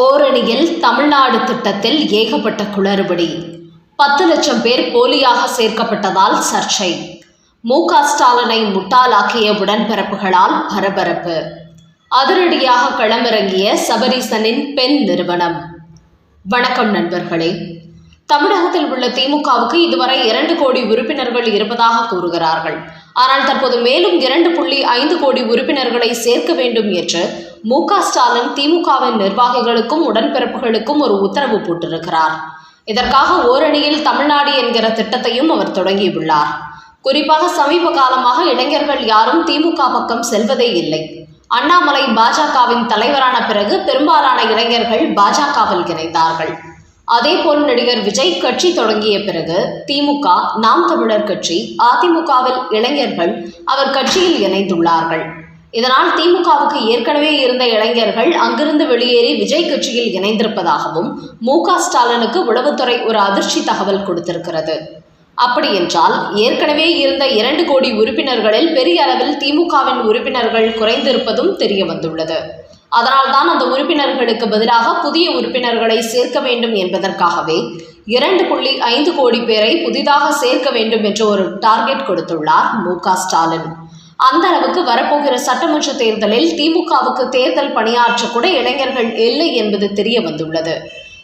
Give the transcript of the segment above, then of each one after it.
ஓரணியில் தமிழ்நாடு திட்டத்தில் ஏகப்பட்ட குளறுபடி. பத்து லட்சம் பேர் போலியாக சேர்க்கப்பட்டதால் சர்ச்சை. மு க ஸ்டாலினை முட்டாளாக்கிய உடன்பிறப்புகளால் பரபரப்பு. அதிரடியாக களமிறங்கிய சபரீசனின் பெண் நிறுவனம். வணக்கம் நண்பர்களே. தமிழகத்தில் உள்ள திமுகவுக்கு இதுவரை இரண்டு கோடி உறுப்பினர்கள் இருப்பதாக கூறுகிறார்கள். ஆனால் தற்போது மேலும் இரண்டு புள்ளி ஐந்து கோடி உறுப்பினர்களை சேர்க்க வேண்டும் என்று மு க ஸ்டாலின் திமுகவின் நிர்வாகிகளுக்கும் உடன்பிறப்புகளுக்கும் ஒரு உத்தரவு போட்டிருக்கிறார். இதற்காக ஓரணியில் தமிழ்நாடு என்கிற திட்டத்தையும் அவர் தொடங்கியுள்ளார். குறிப்பாக சமீப காலமாக இளைஞர்கள் யாரும் திமுக பக்கம் செல்வதே இல்லை. அண்ணாமலை பாஜகவின் தலைவரான பிறகு பெரும்பாலான இளைஞர்கள் பாஜகவில் இணைந்தார்கள். அதேபோல் நடிகர் விஜய் கட்சி தொடங்கிய பிறகு திமுக நாம் தமிழர் கட்சி அதிமுகவில் இளைஞர்கள் அவர் கட்சியில் இணைந்துள்ளார்கள். இதனால் திமுகவுக்கு ஏற்கனவே இருந்த இளைஞர்கள் அங்கிருந்து வெளியேறி விஜய் கட்சியில் இணைந்திருப்பதாகவும் மு க ஸ்டாலினுக்கு உளவுத்துறை ஒரு அதிர்ச்சி தகவல் கொடுத்திருக்கிறது. அப்படி என்றால் ஏற்கனவே இருந்த இரண்டு கோடி உறுப்பினர்களில் பெரிய அளவில் திமுகவின் உறுப்பினர்கள் குறைந்திருப்பதும் தெரிய வந்துள்ளது. அதனால்தான் அந்த உறுப்பினர்களுக்கு பதிலாக புதிய உறுப்பினர்களை சேர்க்க வேண்டும் என்பதற்காகவே இரண்டு புள்ளி ஐந்து கோடி பேரை புதிதாக சேர்க்க வேண்டும் என்று ஒரு டார்கெட் கொடுத்துள்ளார் மு ஸ்டாலின். அந்த அளவுக்கு வரப்போகிற சட்டமன்ற தேர்தலில் திமுகவுக்கு தேர்தல் பணியாற்ற கூட இளைஞர்கள் இல்லை என்பது தெரிய வந்துள்ளது.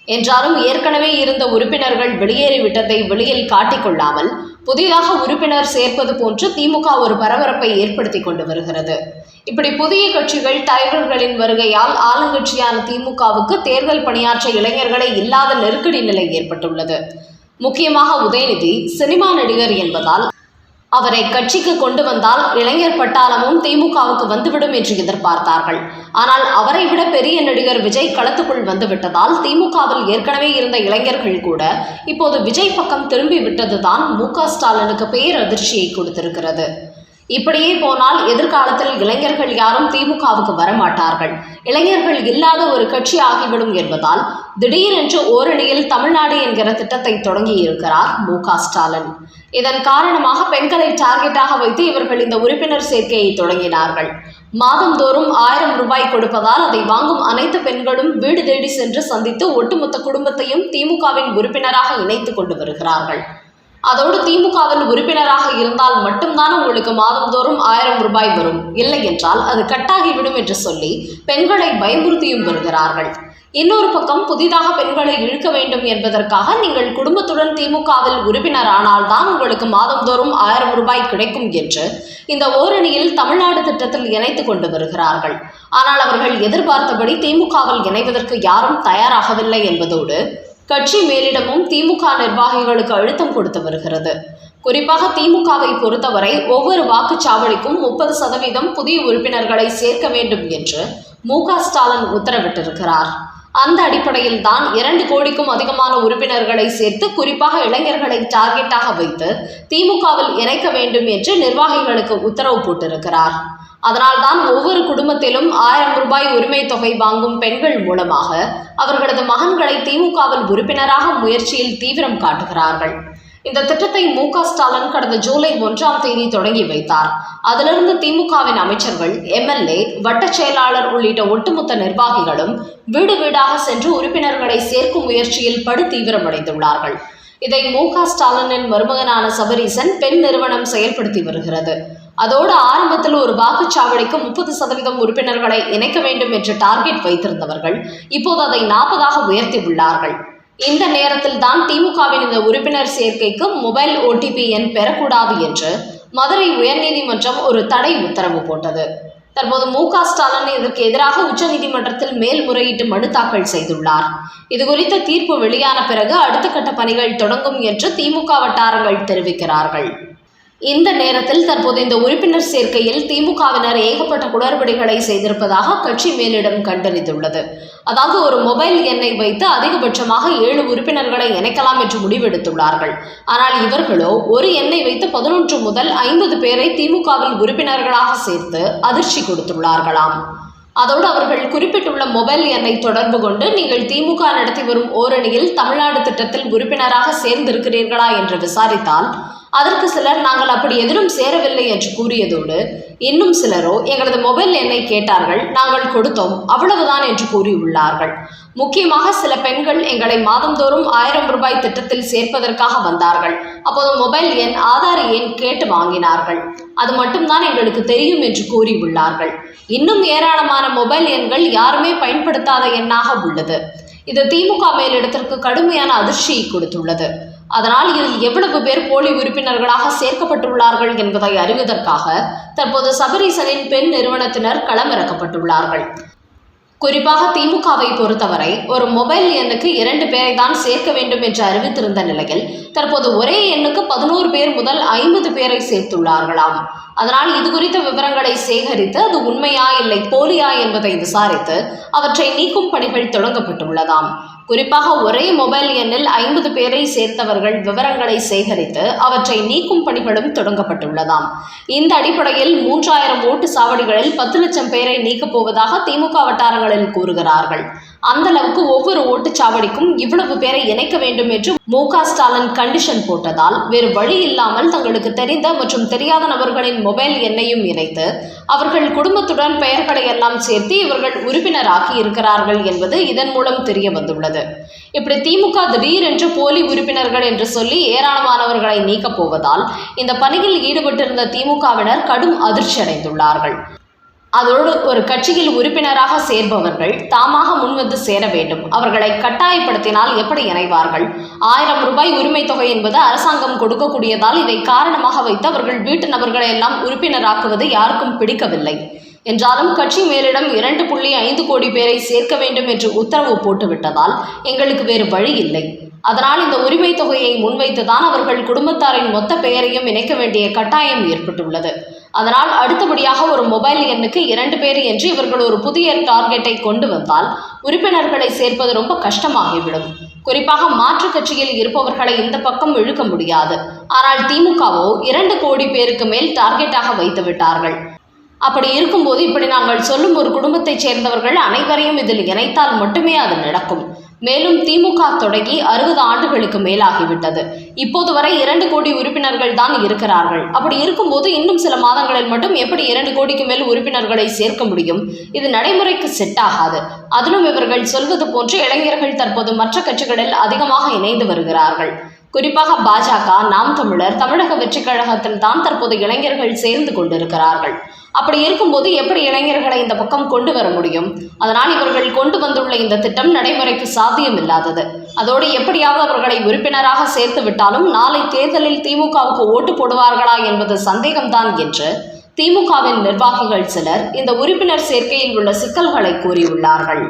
என்றாலும் ஏற்கனவே இருந்த உறுப்பினர்கள் வெளியேறிவிட்டதை வெளியில் காட்டிக்கொள்ளாமல் புதிதாக உறுப்பினர் சேர்ப்பது போன்று திமுக ஒரு பரபரப்பை ஏற்படுத்தி கொண்டு வருகிறது. இப்படி புதிய கட்சிகள் டைகர்களின் வருகையால் ஆளுங்கட்சியான திமுகவுக்கு தேர்தல் பணியாற்ற இளைஞர்களே இல்லாத நெருக்கடி நிலை ஏற்பட்டுள்ளது. முக்கியமாக உதயநிதி சினிமா நடிகர் என்பதால் அவரை கட்சிக்கு கொண்டு வந்தால் இளைஞர் பட்டாளமும் திமுகவுக்கு வந்துவிடும் என்று எதிர்பார்த்தார்கள். ஆனால் அவரை விட பெரிய நடிகர் விஜய் களத்துக்குள் வந்துவிட்டதால் திமுகவில் ஏற்கனவே இருந்த இளைஞர்கள் கூட இப்போது விஜய் பக்கம் திரும்பி விட்டதுதான் மு க ஸ்டாலினுக்கு பேரதிர்ச்சியை கொடுத்திருக்கிறது. இப்படியே போனால் எதிர்காலத்தில் இளைஞர்கள் யாரும் திமுகவுக்கு வரமாட்டார்கள். இளைஞர்கள் இல்லாத ஒரு கட்சி ஆகிவிடும் என்பதால் திடீரென்று ஓரணியில் தமிழ்நாடு என்கிற திட்டத்தை தொடங்கியிருக்கிறார் மு க ஸ்டாலின். இதன் காரணமாக பெண்களை டார்கெட்டாக வைத்து இவர்கள் இந்த உறுப்பினர் சேர்க்கையை தொடங்கினார்கள். மாதந்தோறும் ஆயிரம் ரூபாய் கொடுப்பதால் அதை வாங்கும் அனைத்து பெண்களும் வீடு தேடி சென்று சந்தித்து ஒட்டுமொத்த குடும்பத்தையும் திமுகவின் உறுப்பினராக இணைத்துக் கொண்டு வருகிறார்கள். அதோடு திமுகவில் உறுப்பினராக இருந்தால் மட்டும்தான் உங்களுக்கு மாதந்தோறும் ஆயிரம் ரூபாய் வரும். இல்லை என்றால் அது கட்டாகிவிடும் என்று சொல்லி பெண்களை பயமுறுத்தியும் வருகிறார்கள். இன்னொரு பக்கம் புதிதாக பெண்களை இழுக்க வேண்டும் என்பதற்காக நீங்கள் குடும்பத்துடன் திமுகவில் உறுப்பினர் ஆனால்தான் உங்களுக்கு மாதந்தோறும் ஆயிரம் ரூபாய் கிடைக்கும் என்று இந்த ஓரணியில் தமிழ்நாடு திட்டத்தில் இணைத்து கொண்டு வருகிறார்கள். ஆனால் அவர்கள் எதிர்பார்த்தபடி திமுகவில் இணைவதற்கு யாரும் தயாராகவில்லை என்பதோடு கட்சி மேலிடமும் திமுக நிர்வாகிகளுக்கு அழுத்தம் கொடுத்து வருகிறது. குறிப்பாக திமுகவை பொறுத்தவரை ஒவ்வொரு வாக்குச்சாவடிக்கும் முப்பது சதவீதம் புதிய உறுப்பினர்களை சேர்க்க வேண்டும் என்று மு ஸ்டாலின் உத்தரவிட்டிருக்கிறார். அந்த அடிப்படையில் தான் இரண்டு கோடிக்கும் அதிகமான உறுப்பினர்களை சேர்த்து குறிப்பாக இளைஞர்களை டார்கெட்டாக வைத்து திமுகவில் இணைக்க வேண்டும் என்று நிர்வாகிகளுக்கு உத்தரவு போட்டிருக்கிறார். அதனால்தான் ஒவ்வொரு குடும்பத்திலும் ஆயிரம் ரூபாய் உரிமை தொகை வாங்கும் பெண்கள் மூலமாக அவர்களது மகன்களை திமுகவில் உறுப்பினராக முயற்சியில் தீவிரம் காட்டுகிறார்கள். இந்த திட்டத்தை மு க ஸ்டாலின் கடந்த ஜூலை ஒன்றாம் தேதி தொடங்கி வைத்தார். அதிலிருந்து திமுகவின் அமைச்சர்கள் எம்எல்ஏ வட்டச் செயலாளர் உள்ளிட்ட ஒட்டுமொத்த நிர்வாகிகளும் வீடு வீடாக சென்று உறுப்பினர்களை சேர்க்கும் முயற்சியில் படு தீவிரமடைந்துள்ளார்கள். இதை மு க ஸ்டாலினின் மருமகனான சபரீசன் பெண் நிறுவனம் செயல்படுத்தி வருகிறது. அதோடு ஆரம்பத்தில் ஒரு வாக்குச்சாவடிக்கு முப்பது சதவீதம் உறுப்பினர்களை இணைக்க வேண்டும் என்ற டார்கெட் வைத்திருந்தவர்கள் இப்போது அதை நாற்பதாக உயர்த்தி உள்ளார்கள் இந்த நேரத்தில் தான் திமுகவின் இந்த உறுப்பினர் சேர்க்கைக்கு மொபைல் ஓடிபி எண் பெறக்கூடாது என்று மதுரை உயர்நீதிமன்றம் ஒரு தடை உத்தரவு போட்டது. தற்போது மு க ஸ்டாலின் இதற்கு எதிராக உச்சநீதிமன்றத்தில் மேல்முறையீட்டு மனு தாக்கல் செய்துள்ளார். இதுகுறித்த தீர்ப்பு வெளியான பிறகு அடுத்த கட்ட பணிகள் தொடங்கும் என்று திமுக வட்டாரங்கள் தெரிவிக்கிறார்கள். இந்த நேரத்தில் தற்போது இந்த உறுப்பினர் சேர்க்கையில் திமுகவினர் ஏகப்பட்ட குளறுபடிகளை செய்திருப்பதாக கட்சி மேலிடம் கண்டறிந்துள்ளது. அதாவது ஒரு மொபைல் எண்ணை வைத்து அதிகபட்சமாக ஏழு உறுப்பினர்களை இணைக்கலாம் என்று முடிவெடுத்துள்ளார்கள். ஆனால் இவர்களோ ஒரு எண்ணை வைத்து பதினொன்று முதல் ஐம்பது பேரை திமுகவில் உறுப்பினர்களாக சேர்த்து அதிர்ச்சி கொடுத்துள்ளார்களாம். அதோடு அவர்கள் குறிப்பிட்டுள்ள மொபைல் எண்ணை தொடர்பு கொண்டு நீங்கள் திமுக நடத்தி வரும் ஓரணியில் தமிழ்நாடு திட்டத்தில் உறுப்பினராக சேர்ந்திருக்கிறீர்களா என்று விசாரித்தால் அதற்கு சிலர் நாங்கள் அப்படி எதிலும் சேரவில்லை என்று கூறியதோடு இன்னும் சிலரோ எங்களது மொபைல் எண்ணை கேட்டார்கள் நாங்கள் கொடுத்தோம் அவ்வளவுதான் என்று கூறியுள்ளார்கள். முக்கியமாக சில பெண்கள் எங்களை மாதந்தோறும் ஆயிரம் ரூபாய் திட்டத்தில் சேர்ப்பதற்காக வந்தார்கள். அப்போது மொபைல் எண் ஆதார் எண் கேட்டு வாங்கினார்கள். அது மட்டும்தான் எங்களுக்கு தெரியும் என்று கூறியுள்ளார்கள். இன்னும் ஏராளமான மொபைல் எண்கள் யாருமே பயன்படுத்தாத எண்ணாக உள்ளது. இது திமுக மேலிடத்திற்கு கடுமையான அதிர்ச்சியை கொடுத்துள்ளது. அதனால் இதில் எவ்வளவு பேர் போலி உறுப்பினர்களாக சேர்க்கப்பட்டுள்ளார்கள் என்பதை அறிவதற்காக தற்போது சபரீசனின் பெண் நிறுவனத்தினர் களமிறக்கப்பட்டுள்ளார்கள். குறிப்பாக திமுகவை பொறுத்தவரை ஒரு மொபைல் எண்ணுக்கு இரண்டு பேரை தான் சேர்க்க வேண்டும் என்று அறிவித்திருந்த நிலையில் தற்போது ஒரே எண்ணுக்கு பதினோரு பேர் முதல் ஐம்பது பேரை சேர்த்துள்ளார்களாம். அதனால் இது குறித்த விவரங்களை சேகரித்து அது உண்மையா இல்லை போலியா என்பதை விசாரித்து அவற்றை நீக்கும் பணிகள் தொடங்கப்பட்டுள்ளதாம். குறிப்பாக ஒரே மொபைல் எண்ணில் ஐம்பது பேரை சேர்த்தவர்கள் விவரங்களை சேகரித்து அவற்றை நீக்கும் பணிகளும் தொடங்கப்பட்டுள்ளதாம். இந்த அடிப்படையில் மூன்றாயிரம் ஓட்டு சாவடிகளில் பத்து லட்சம் பேரை நீக்கப் போவதாக திமுக வட்டாரங்களில் கூறுகிறார்கள். அந்த அளவுக்கு ஒவ்வொரு ஓட்டுச்சாவடிக்கும் இவ்வளவு பேரை இணைக்க வேண்டும் என்று மு ஸ்டாலின் கண்டிஷன் போட்டதால் வேறு வழி இல்லாமல் தங்களுக்கு தெரிந்த மற்றும் தெரியாத நபர்களின் மொபைல் எண்ணையும் இணைத்து அவர்கள் குடும்பத்துடன் பெயர்களை எல்லாம் சேர்த்து இவர்கள் உறுப்பினராகி இருக்கிறார்கள் என்பது இதன் மூலம் தெரிய வந்துள்ளது. இப்படி திமுக திடீரென்று போலி உறுப்பினர்கள் என்று சொல்லி ஏராளமானவர்களை நீக்கப் போவதால் இந்த பணியில் ஈடுபட்டிருந்த திமுகவினர் கடும் அதிர்ச்சி அடைந்துள்ளார்கள் அதோடு ஒரு கட்சியில் உறுப்பினராக சேர்பவர்கள் தாமாக முன்வந்து சேர வேண்டும். அவர்களை கட்டாயப்படுத்தினால் எப்படி இணைவார்கள்? ஆயிரம் ரூபாய் உரிமை தொகை என்பது அரசாங்கம் கொடுக்கக்கூடியதால் இதை காரணமாக வைத்து அவர்கள் வீட்டு நபர்களை எல்லாம் உறுப்பினராக்குவது யாருக்கும் பிடிக்கவில்லை. என்றாலும் கட்சி மேலிடம் இரண்டு புள்ளி ஐந்து கோடி பேரை சேர்க்க வேண்டும் என்று உத்தரவு போட்டுவிட்டதால் எங்களுக்கு வேறு வழி இல்லை. அதனால் இந்த உரிமை தொகையை முன்வைத்துதான் அவர்கள் குடும்பத்தாரின் மொத்த பெயரையும் இணைக்க வேண்டிய கட்டாயம் ஏற்பட்டுள்ளது. அதனால் அடுத்தபடியாக ஒரு மொபைல் எண்ணுக்கு இரண்டு பேர் என்று இவர்கள் ஒரு புதிய டார்கெட்டை கொண்டு வந்தால் உறுப்பினர்களை சேர்ப்பது ரொம்ப கஷ்டமாகிவிடும். குறிப்பாக மாற்றுக் கட்சியில் இருப்பவர்களை இந்த பக்கம் இழுக்க முடியாது. ஆனால் திமுகவோ இரண்டு கோடி பேருக்கு மேல் டார்கெட்டாக வைத்து விட்டார்கள். அப்படி இருக்கும்போது இப்படி நாங்கள் சொல்லும் ஒரு குடும்பத்தைச் சேர்ந்தவர்கள் அனைவரையும் இதில் இணைத்தால் மட்டுமே அது நடக்கும். மேலும் திமுக தொடங்கி அறுபது ஆண்டுகளுக்கு மேலாகிவிட்டது. இப்போது வரை இரண்டு கோடி உறுப்பினர்கள் தான் இருக்கிறார்கள். அப்படி இருக்கும்போது இன்னும் சில மாதங்களில் மட்டும் எப்படி இரண்டு கோடிக்கு மேல் உறுப்பினர்களை சேர்க்க முடியும்? இது நடைமுறைக்கு செட் ஆகாது. அதிலும் இவர்கள் சொல்வது போன்று இளைஞர்கள் தற்போது மற்ற கட்சிகளில் அதிகமாக இணைந்து வருகிறார்கள். குறிப்பாக பாஜக நாம் தமிழர் தமிழக வெற்றி கழகத்தில் தான் தற்போது இளைஞர்கள் சேர்ந்து கொண்டிருக்கிறார்கள். அப்படி இருக்கும்போது எப்படி இளைஞர்களை இந்த பக்கம் கொண்டு வர முடியும்? அதனால் இவர்கள் கொண்டு வந்துள்ள இந்த திட்டம் நடைமுறைக்கு சாத்தியமில்லாதது. அதோடு எப்படியாவது அவர்களை உறுப்பினராக சேர்த்து விட்டாலும் நாளை தேர்தலில் திமுகவுக்கு ஓட்டு போடுவார்களா என்பது சந்தேகம்தான் என்று திமுகவின் நிர்வாகிகள் சிலர் இந்த உறுப்பினர் சேர்க்கையில் உள்ள சிக்கல்களை கூறியுள்ளார்கள்.